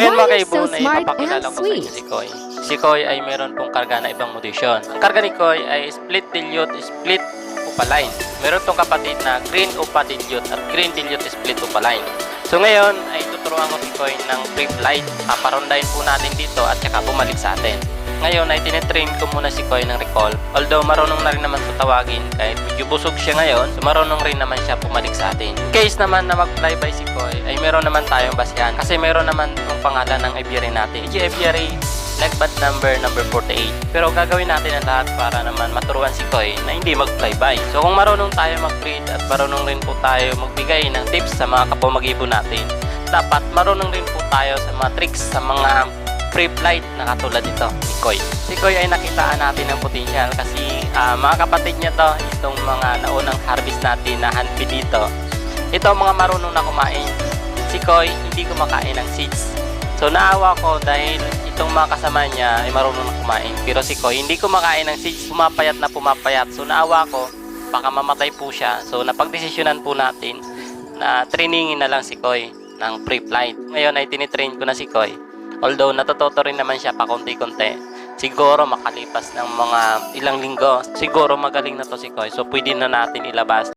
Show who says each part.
Speaker 1: Ngayon mga kaibuan ay papakilala ko sa inyo si Koy. Si Koy ay meron pong karga na ibang modisyon. Ang karga ni Koy ay split dilute, split opaline. Meron tong kapatid na green upa dilute at green dilute split opaline. So ngayon ay tuturuan ko si Koy ng free flight. Paparondahin po natin dito at saka bumalik sa atin. Ngayon ay tinetrain ko muna si Koy ng recall. Although marunong na rin naman ito tawagin kahit medyo busog siya ngayon, so marunong rin naman siya bumalik sa atin. In case naman na mag-flyby si Koy, ay meron naman tayong basihan. Kasi meron naman itong pangalan ng aviary natin. EG Aviary Legbad number number 48. Pero gagawin natin ang lahat para naman maturuan si Koy na hindi mag-flyby. So kung marunong tayo mag-breed at marunong rin po tayo magbigay ng tips sa mga kapamag-ibon natin, dapat marunong rin po tayo sa mga tricks sa mga free flight na katulad nito ni Koy. Si Koy ay nakitaan natin ng potential kasi ah, mga kapatid niya to, itong mga naunang harvest natin na hanpi dito, ito mga marunong na kumain. Si Koy hindi kumakain ng seeds. So naawa ko dahil itong mga kasama niya ay marunong na kumain. Pero si Koy hindi kumakain ng seeds, pumapayat na pumapayat. So naawa ko, baka mamatay po siya. So napagdesisyonan po natin na trainingin na lang si Koy ng pre-flight. Ngayon ay tinitrain ko na si Koy. Although natutoto rin naman siya pa konti-konti. Siguro makalipas ng mga ilang linggo, siguro magaling na to si Koy. So pwede na natin ilabas